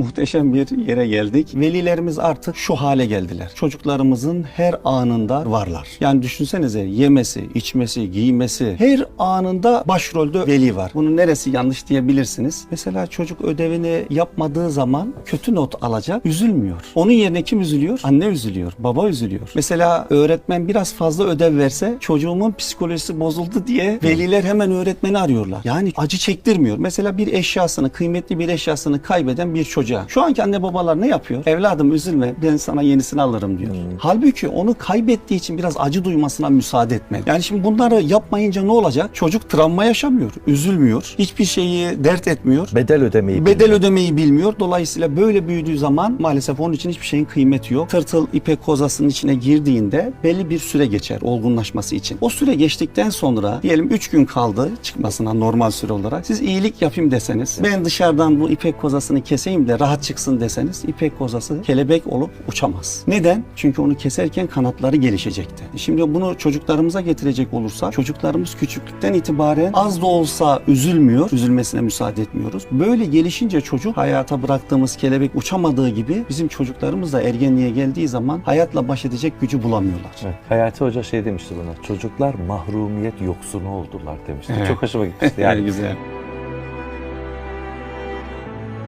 muhteşem bir yere geldik. Velilerimiz artık şu hale geldiler. Çocuklarımızın her anında varlar. Yani düşünsenize yemesi, içmesi, giymesi her anında başrolde veli var. Bunun neresi yanlış diyebilirsiniz. Mesela çocuk ödevini yapmadığı zaman kötü not alacak, üzülmüyor. Onun yerine kim üzülüyor? Anne üzülüyor, baba üzülüyor. Mesela öğretmen biraz fazla ödev verse çocuğumun psikolojisi bozuldu diye veliler hemen öğretmeni arıyorlar. Yani acı çektirmiyor. Mesela bir eşyasını, kıymetli bir eşyasını kaybeden bir çocuğa. Şu anki anne babalar ne yapıyor? Evladım üzülme ben sana yenisini alırım diyor. Halbuki onu kaybettiği için biraz acı duymasına müsaade etmeli. Yani şimdi bunları yapmayınca ne olacak? Çocuk travma yaşamıyor, üzülmüyor. Hiçbir şeyi dert etmiyor. Bedel ödemeyi Bedel bilmiyor. ödemeyi bilmiyor. Dolayısıyla böyle büyüdüğü zaman maalesef onun için hiçbir şeyin kıymeti yok. Tırtıl ipek kozasının içine girdiğinde belli bir süre geçer olgunlaşması için. O süre geçtikten sonra diyelim 3 gün kaldı çıkmasına normal süre olarak. Siz iyilik yapayım deseniz ben dışarıdan bu ipek kozasını keseyim de rahat çıksın deseniz ipek kozası kelebek olup uçamaz. Neden? Çünkü onu keserken kanatları gelişecekti. Şimdi bunu çocuklarımıza getirecek olursak çocuklarımız küçüklükten itibaren az da olsa üzülmüyor. Üzülmesine müsaade etmiyoruz. Böyle gelişince çocuk hayata bıraktığımız kelebek uçamadığı gibi bizim çocuklarımız da ergenliğe geldiği zaman hayatla baş edecek gücü bulamıyorlar. Evet, Hayati Hoca şey demişti buna. Çocuklar mahrumiyet yoksunu oldular demişti. Evet. Çok hoşuma gitmişti. Yani güzel.